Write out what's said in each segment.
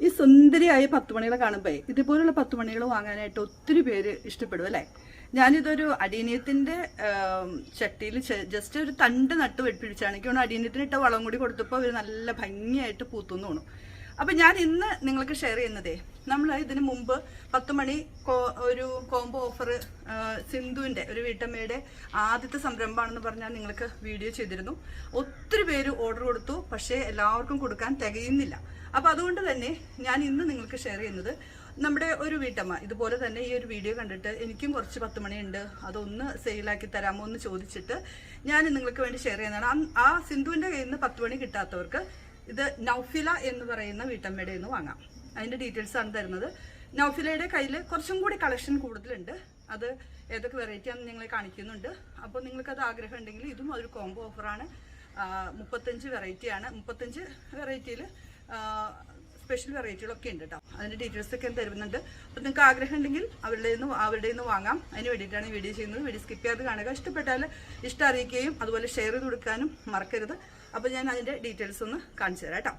ഈ സുന്ദരിയായ പത്തുമണികളെ കാണുമ്പോൾ ഇതുപോലുള്ള പത്തുമണികൾ വാങ്ങാനായിട്ട് ഒത്തിരി പേര് ഇഷ്ടപ്പെടും അല്ലേ? ഞാനിതൊരു അടീനിയത്തിന്റെ ചട്ടിയിൽ ജസ്റ്റ് ഒരു തണ്ട് നട്ട് വെട്ടിപ്പിടിച്ചാണ് എനിക്ക് തോന്നുന്നു അടീനിയത്തിന് ഇട്ട വളം കൂടി കൊടുത്തപ്പോൾ അവർ നല്ല ഭംഗിയായിട്ട് പൂത്തുന്നു തോന്നുന്നു. അപ്പൊ ഞാൻ ഇന്ന് നിങ്ങൾക്ക് ഷെയർ ചെയ്യുന്നതേ നമ്മൾ ഇതിനു മുമ്പ് പത്ത് മണി ഒരു കോംബോ ഓഫർ സിന്ധുവിന്റെ ഒരു വീട്ടമ്മയുടെ ആദ്യത്തെ സംരംഭമാണെന്ന് പറഞ്ഞാൽ നിങ്ങൾക്ക് വീഡിയോ ചെയ്തിരുന്നു. ഒത്തിരി പേര് ഓർഡർ കൊടുത്തു പക്ഷേ എല്ലാവർക്കും കൊടുക്കാൻ തികയുന്നില്ല. അപ്പൊ അതുകൊണ്ട് തന്നെ ഞാൻ ഇന്ന് നിങ്ങൾക്ക് ഷെയർ ചെയ്യുന്നത് നമ്മുടെ ഒരു വീട്ടമ്മ. ഇതുപോലെ തന്നെ ഈ ഒരു വീഡിയോ കണ്ടിട്ട് എനിക്കും കുറച്ച് പത്ത് മണിയുണ്ട് അതൊന്ന് സെയിലാക്കി തരാമോ എന്ന് ചോദിച്ചിട്ട് ഞാൻ നിങ്ങൾക്ക് വേണ്ടി ഷെയർ ചെയ്യുന്നതാണ്. ആ സിന്ധുവിന്റെ കയ്യിൽ നിന്ന് പത്ത് മണി കിട്ടാത്തവർക്ക് ഇത് നൗഫില എന്ന് പറയുന്ന വീട്ടമ്മയുടെ നിന്ന് വാങ്ങാം. അതിന്റെ ഡീറ്റെയിൽസ് ആണ് തരുന്നത്. നൗഫിലയുടെ കയ്യിൽ കുറച്ചും കൂടി കളക്ഷൻ കൂടുതലുണ്ട്. അത് ഏതൊക്കെ വെറൈറ്റി ആണെന്ന് നിങ്ങളെ കാണിക്കുന്നുണ്ട്. അപ്പോൾ നിങ്ങൾക്കത് ആഗ്രഹം ഉണ്ടെങ്കിൽ ഇതും ഒരു കോംബോ ഓഫറാണ് മുപ്പത്തഞ്ച് വെറൈറ്റിയാണ് മുപ്പത്തഞ്ച് വെറൈറ്റിയിൽ സ്പെഷ്യൽ വെറൈറ്റികളൊക്കെ ഉണ്ട് കേട്ടോ അതിന്റെ ഡീറ്റെയിൽസ് ഒക്കെ തരുന്നുണ്ട്. അപ്പോൾ നിങ്ങൾക്ക് ആഗ്രഹം ഉണ്ടെങ്കിൽ അവരുടെ നിന്ന് അവരുടെ നിന്ന് വാങ്ങാം. അതിന് വേണ്ടിയിട്ടാണ് വീഡിയോ ചെയ്യുന്നത്. വീഡിയോ സ്കിപ്പ് ചെയ്യാതെ കാണുക. ഇഷ്ടപ്പെട്ടാൽ ഇഷ്ടം അറിയിക്കുകയും അതുപോലെ ഷെയർ ചെയ്ത് കൊടുക്കാനും മറക്കരുത്. അപ്പോൾ ഞാൻ അതിന്റെ ഡീറ്റെയിൽസ് ഒന്ന് കാണിച്ചു തരാം കേട്ടോ.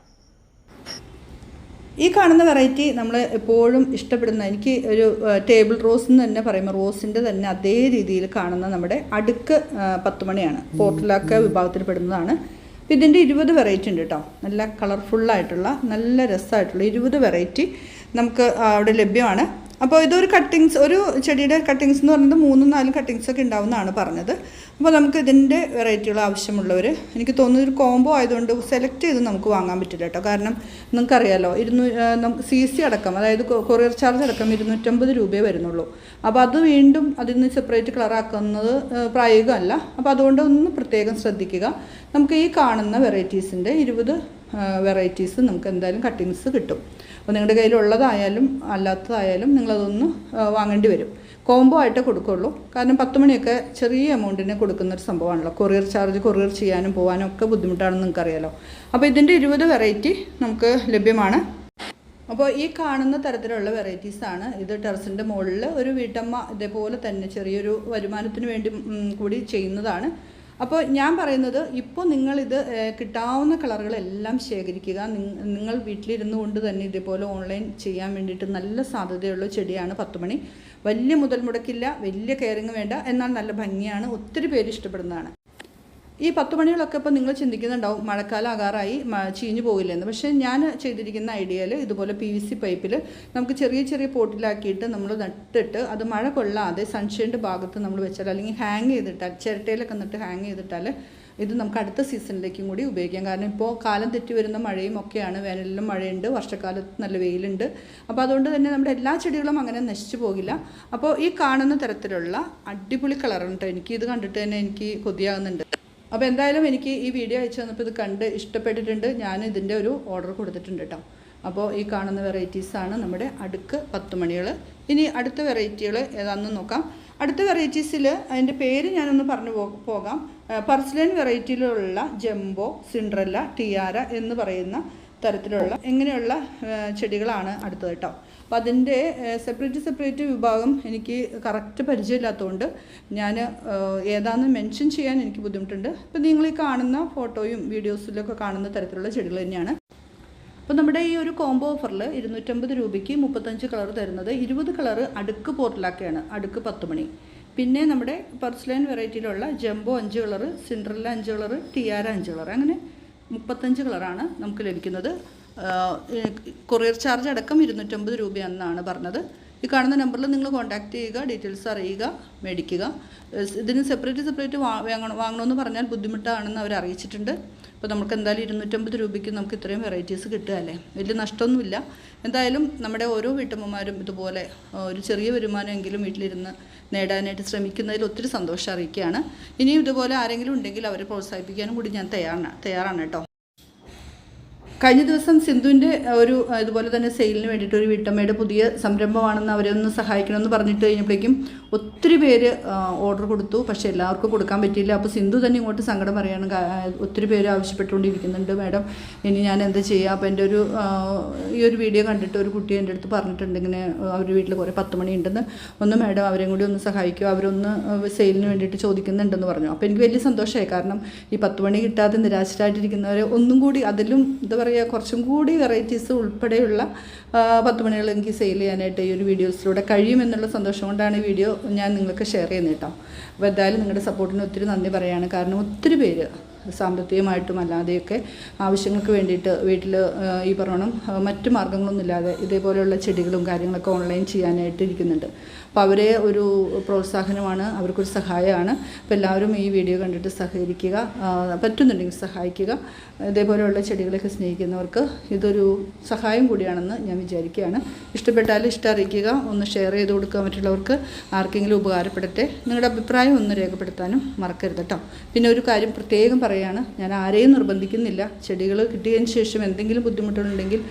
ഈ കാണുന്ന വെറൈറ്റി നമ്മൾ എപ്പോഴും ഇഷ്ടപ്പെടുന്ന എനിക്ക് ഒരു ടേബിൾ റോസ് എന്ന് തന്നെ പറയുമ്പോൾ റോസിന്റെ തന്നെ അതേ രീതിയിൽ കാണുന്ന നമ്മുടെ അടുക്ക് പത്ത് മണിയാണ് പോർട്ടലാക്ക വിഭാഗത്തിൽ പെടുന്നതാണ് അപ്പോൾ ഇതിന്റെ ഇരുപത് വെറൈറ്റി ഉണ്ട് കേട്ടോ. നല്ല കളർഫുള്ളായിട്ടുള്ള നല്ല രസമായിട്ടുള്ള ഇരുപത് വെറൈറ്റി നമുക്ക് അവിടെ ലഭ്യമാണ്. അപ്പോൾ ഇതൊരു കട്ടിങ്സ് ഒരു ചെടിയുടെ കട്ടിങ്സ് എന്ന് പറയുന്നത് മൂന്നും നാലും കട്ടിങ്സ് ഒക്കെ ഉണ്ടാവുമെന്നാണ് പറഞ്ഞത്. അപ്പോൾ നമുക്ക് ഇതിന്റെ വെറൈറ്റികൾ ആവശ്യമുള്ളവർ എനിക്ക് തോന്നുന്നു ഒരു കോംബോ ആയതുകൊണ്ട് സെലക്ട് ചെയ്ത് നമുക്ക് വാങ്ങാൻ പറ്റില്ല കേട്ടോ. കാരണം നിങ്ങൾക്കറിയാലോ ഇരുന്നൂ നമുക്ക് സി സി അടക്കം അതായത് കൊറിയർ ചാർജ് അടക്കം ഇരുന്നൂറ്റമ്പത് രൂപയെ വരുന്നുള്ളൂ. അപ്പോൾ അത് വീണ്ടും അതിൽ നിന്ന് സെപ്പറേറ്റ് കളറാക്കുന്നത് പ്രായോഗികമല്ല. അപ്പോൾ അതുകൊണ്ട് ഒന്ന് പ്രത്യേകം ശ്രദ്ധിക്കുക. നമുക്ക് ഈ കാണുന്ന വെറൈറ്റീസിന്റെ ഇരുപത് വെറൈറ്റീസ് നമുക്ക് എന്തായാലും കട്ടിങ്സ് കിട്ടും. അപ്പോൾ നിങ്ങളുടെ കയ്യിലുള്ളതായാലും അല്ലാത്തതായാലും നിങ്ങളതൊന്ന് വാങ്ങേണ്ടി വരും. കോംബോ ആയിട്ടേ കൊടുക്കുള്ളൂ. കാരണം പത്ത് മണിയൊക്കെ ചെറിയ എമൗണ്ടിന് കൊടുക്കുന്ന ഒരു സംഭവമാണല്ലോ. കൊറിയർ ചാർജ് കൊറിയർ ചെയ്യാനും പോകാനും ഒക്കെ ബുദ്ധിമുട്ടാണെന്ന് നിങ്ങൾക്കറിയാലോ. അപ്പോൾ ഇതിന്റെ ഇരുപത് വെറൈറ്റി നമുക്ക് ലഭ്യമാണ്. അപ്പോൾ ഈ കാണുന്ന തരത്തിലുള്ള വെറൈറ്റീസാണ് ഇത് ടെറസിന്റെ മുകളിൽ ഒരു വീട്ടമ്മ ഇതേപോലെ തന്നെ ചെറിയൊരു വരുമാനത്തിന് വേണ്ടി കൂടി ചെയ്യുന്നതാണ്. അപ്പോൾ ഞാൻ പറയുന്നത് ഇപ്പോൾ നിങ്ങളിത് കിട്ടാവുന്ന കളറുകളെല്ലാം ശേഖരിക്കുക. നിങ്ങൾ വീട്ടിലിരുന്നു കൊണ്ട് തന്നെ ഇതേപോലെ ഓൺലൈൻ ചെയ്യാൻ വേണ്ടിയിട്ട് നല്ല സാധ്യതയുള്ള ചെടിയാണ് പത്തുമണി. വലിയ മുതൽ മുടക്കില്ല വലിയ കെയറിങ് വേണ്ട എന്നാൽ നല്ല ഭംഗിയാണ് ഒത്തിരി പേര് ഇഷ്ടപ്പെടുന്നതാണ്. ഈ പത്ത് മണികളൊക്കെ ഇപ്പോൾ നിങ്ങൾ ചിന്തിക്കുന്നുണ്ടാവും മഴക്കാലം ആകാറായി ചീഞ്ഞു പോകില്ലെന്ന് പക്ഷേ ഞാൻ ചെയ്തിരിക്കുന്ന ഐഡിയയിൽ ഇതുപോലെ പി വി സി പൈപ്പിൽ നമുക്ക് ചെറിയ ചെറിയ പോട്ടിലാക്കിയിട്ട് നമ്മൾ നട്ടിട്ട് അത് മഴ കൊള്ളാതെ സൺഷൈന്റെ ഭാഗത്ത് നമ്മൾ വെച്ചാൽ അല്ലെങ്കിൽ ഹാങ് ചെയ്തിട്ടാൽ ചിരട്ടയിലൊക്കെ നട്ട് ഹാങ് ചെയ്തിട്ടാൽ ഇത് നമുക്ക് അടുത്ത സീസണിലേക്കും കൂടി ഉപയോഗിക്കാം. കാരണം ഇപ്പോൾ കാലം തെറ്റി വരുന്ന മഴയും ഒക്കെയാണ്. വേനലിലും മഴയുണ്ട് വർഷക്കാലത്ത് നല്ല വെയിലുണ്ട്. അപ്പോൾ അതുകൊണ്ട് തന്നെ നമ്മുടെ എല്ലാ ചെടികളും അങ്ങനെ നശിച്ചു പോകില്ല. അപ്പോൾ ഈ കാണുന്ന തരത്തിലുള്ള അടിപൊളി കളറുണ്ട് എനിക്ക് ഇത് കണ്ടിട്ട് തന്നെ എനിക്ക് കൊതിയാകുന്നുണ്ട്. അപ്പോൾ എന്തായാലും എനിക്ക് ഈ വീഡിയോ അയച്ചു തന്നപ്പോൾ ഇത് കണ്ട് ഇഷ്ടപ്പെട്ടിട്ടുണ്ട്. ഞാൻ ഇതിന്റെ ഒരു ഓർഡർ കൊടുത്തിട്ടുണ്ട് കേട്ടോ അപ്പോൾ ഈ കാണുന്ന വെറൈറ്റീസാണ് നമ്മുടെ അടുക്ക് പത്ത് മണികൾ ഇനി അടുത്ത വെറൈറ്റികൾ ഏതാണെന്ന് നോക്കാം. അടുത്ത വെറൈറ്റീസിൽ അതിന്റെ പേര് ഞാനൊന്ന് പറഞ്ഞു പോകാം. പർസ്ലൈൻ വെറൈറ്റിയിലുള്ള ജംബോ സിൻഡ്രല്ല ടിയാര എന്ന് പറയുന്ന തരത്തിലുള്ള ഇങ്ങനെയുള്ള ചെടികളാണ് അടുത്തത് കേട്ടോ. അപ്പോൾ അതിന്റെ സെപ്പറേറ്റ് സെപ്പറേറ്റ് വിഭാഗം എനിക്ക് കറക്റ്റ് പരിചയമില്ലാത്തതുകൊണ്ട് ഞാൻ ഏതാണെന്ന് മെൻഷൻ ചെയ്യാൻ എനിക്ക് ബുദ്ധിമുട്ടുണ്ട്. അപ്പോൾ നിങ്ങൾ ഈ കാണുന്ന ഫോട്ടോയും വീഡിയോസിലൊക്കെ കാണുന്ന തരത്തിലുള്ള ചെടികൾ തന്നെയാണ്. അപ്പോൾ നമ്മുടെ ഈ ഒരു കോംബോ ഓഫറിൽ ഇരുന്നൂറ്റമ്പത് രൂപയ്ക്ക് മുപ്പത്തഞ്ച് കളർ തരുന്നത് ഇരുപത് കളർ അടുക്ക് പോർട്ടിലാക്കയാണ് അടുക്ക് പത്ത് മണി. പിന്നെ നമ്മുടെ പർസ്ലൈൻ വെറൈറ്റിയിലുള്ള ജംബോ അഞ്ച് കളർ സിൻഡ്രല്ല അഞ്ച് കളർ ടിയാര അഞ്ച് കളർ അങ്ങനെ മുപ്പത്തഞ്ച് കളറാണ് നമുക്ക് ലഭിക്കുന്നത്. കൊറിയർ ചാർജ് അടക്കം ഇരുന്നൂറ്റമ്പത് രൂപയാണെന്നാണ് പറഞ്ഞത്. ഈ കാണുന്ന നമ്പറിൽ നിങ്ങൾ കോൺടാക്റ്റ് ചെയ്യുക ഡീറ്റെയിൽസ് അറിയുക മേടിക്കുക. ഇതിന് സെപ്പറേറ്റ് സെപ്പറേറ്റ് വാങ്ങണം വാങ്ങണമെന്ന് പറഞ്ഞാൽ ബുദ്ധിമുട്ടാണെന്ന് അവർ അറിയിച്ചിട്ടുണ്ട്. അപ്പോൾ നമുക്ക് എന്തായാലും ഇരുന്നൂറ്റമ്പത് രൂപയ്ക്ക് നമുക്ക് ഇത്രയും വെറൈറ്റീസ് കിട്ടുക അല്ലേ? വലിയ നഷ്ടമൊന്നുമില്ല. എന്തായാലും നമ്മുടെ ഓരോ വീട്ടമ്മമാരും ഇതുപോലെ ഒരു ചെറിയ വരുമാനമെങ്കിലും വീട്ടിലിരുന്ന് നേടാനായിട്ട് ശ്രമിക്കുന്നതിൽ ഒത്തിരി സന്തോഷം അറിയിക്കുകയാണ്. ഇനിയും ഇതുപോലെ ആരെങ്കിലും ഉണ്ടെങ്കിൽ അവരെ പ്രോത്സാഹിപ്പിക്കാനും കൂടി ഞാൻ തയ്യാറാണ് തയ്യാറാണ് കേട്ടോ. കഴിഞ്ഞ ദിവസം സിന്ധുവിന്റെ ഒരു ഇതുപോലെ തന്നെ സെയിലിന് വേണ്ടിയിട്ട് ഒരു വീട്ടമ്മയുടെ പുതിയ സംരംഭമാണെന്ന് അവരെ ഒന്ന് സഹായിക്കണമെന്ന് പറഞ്ഞിട്ട് കഴിഞ്ഞപ്പോഴേക്കും ഒത്തിരി പേര് ഓർഡർ കൊടുത്തു. പക്ഷേ എല്ലാവർക്കും കൊടുക്കാൻ പറ്റിയില്ല. അപ്പോൾ സിന്ധു തന്നെ ഇങ്ങോട്ട് സങ്കടം പറയാണ് ഒത്തിരി പേര് ആവശ്യപ്പെട്ടുകൊണ്ടിരിക്കുന്നുണ്ട് മാഡം ഇനി ഞാൻ എന്താ ചെയ്യുക? അപ്പോൾ എന്റെ ഒരു ഈ ഒരു വീഡിയോ കണ്ടിട്ട് ഒരു കുട്ടി എന്റെ അടുത്ത് പറഞ്ഞിട്ടുണ്ട് ഇങ്ങനെ അവരുടെ വീട്ടിൽ കുറേ പത്ത് മണി ഉണ്ടെന്ന്. ഒന്ന് മാഡം അവരെയും കൂടി ഒന്ന് സഹായിക്കുക അവരൊന്ന് സെയിലിന് വേണ്ടിയിട്ട് ചോദിക്കുന്നുണ്ടെന്ന് പറഞ്ഞു. അപ്പോൾ എനിക്ക് വലിയ സന്തോഷമായി. കാരണം ഈ പത്ത് മണി കിട്ടാതെ നിരാശരായിട്ടിരിക്കുന്നവരെ ഒന്നും കൂടി അതിലും എന്താ പറയുക പറയുക കുറച്ചും കൂടി വെറൈറ്റീസ് ഉൾപ്പെടെയുള്ള പത്ത് മണികൾ എനിക്ക് സെയിൽ ചെയ്യാനായിട്ട് ഈ ഒരു വീഡിയോസിലൂടെ കഴിയുമെന്നുള്ള സന്തോഷം കൊണ്ടാണ് ഈ വീഡിയോ ഞാൻ നിങ്ങൾക്ക് ഷെയർ ചെയ്യുന്നത് കേട്ടോ. അപ്പോൾ എന്തായാലും നിങ്ങളുടെ സപ്പോർട്ടിന് ഒത്തിരി നന്ദി പറയുകയാണ് കാരണം ഒത്തിരി പേര് സാമ്പത്തികമായിട്ടും അല്ലാതെയൊക്കെ ആവശ്യങ്ങൾക്ക് വേണ്ടിയിട്ട് വീട്ടിൽ ഈ പറയണം മറ്റു മാർഗങ്ങളൊന്നുമില്ലാതെ ഇതേപോലെയുള്ള ചെടികളും കാര്യങ്ങളൊക്കെ ഓൺലൈൻ ചെയ്യാനായിട്ട് ഇരിക്കുന്നുണ്ട്. അപ്പോൾ അവരെ ഒരു പ്രോത്സാഹനമാണ് അവർക്കൊരു സഹായമാണ്. അപ്പോൾ എല്ലാവരും ഈ വീഡിയോ കണ്ടിട്ട് സഹകരിക്കുക പറ്റുന്നുണ്ടെങ്കിൽ സഹായിക്കുക. ഇതേപോലെയുള്ള ചെടികളൊക്കെ സ്നേഹിക്കുന്നവർക്ക് ഇതൊരു സഹായം കൂടിയാണെന്ന് ഞാൻ വിചാരിക്കുകയാണ്. ഇഷ്ടപ്പെട്ടാൽ ഇഷ്ടം അറിയിക്കുക ഒന്ന് ഷെയർ ചെയ്ത് കൊടുക്കുക മറ്റുള്ളവർക്ക് ആർക്കെങ്കിലും ഉപകാരപ്പെടട്ടെ. നിങ്ങളുടെ അഭിപ്രായം ഒന്ന് രേഖപ്പെടുത്താനും മറക്കരുത് കേട്ടോ. പിന്നെ ഒരു കാര്യം പ്രത്യേകം പറയുകയാണ്. ഞാൻ ആരെയും നിർബന്ധിക്കുന്നില്ല. ചെടികൾ കിട്ടിയതിന് ശേഷം എന്തെങ്കിലും ബുദ്ധിമുട്ടുണ്ടെങ്കിൽ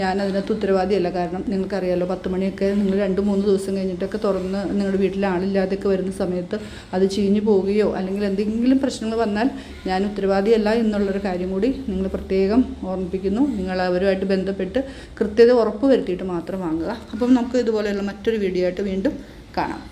ഞാൻ അതിനകത്ത് ഉത്തരവാദിയല്ല. കാരണം നിങ്ങൾക്കറിയാലോ പത്ത് മണിയൊക്കെ നിങ്ങൾ രണ്ട് മൂന്ന് ദിവസം കഴിഞ്ഞിട്ടൊക്കെ തുറന്ന് നിങ്ങളുടെ വീട്ടിൽ ആളില്ലാതെയൊക്കെ വരുന്ന സമയത്ത് അത് ചീഞ്ഞു പോവുകയോ അല്ലെങ്കിൽ എന്തെങ്കിലും പ്രശ്നങ്ങൾ വന്നാൽ ഞാൻ ഉത്തരവാദിയല്ല എന്നുള്ളൊരു കാര്യം കൂടി നിങ്ങൾ പ്രത്യേകം ഓർമ്മിപ്പിക്കുന്നു. നിങ്ങൾ അവരുമായിട്ട് ബന്ധപ്പെട്ട് കൃത്യത ഉറപ്പ് വരുത്തിയിട്ട് മാത്രം വാങ്ങുക. അപ്പം നമുക്ക് ഇതുപോലെയുള്ള മറ്റൊരു വീഡിയോ ആയിട്ട് വീണ്ടും കാണാം.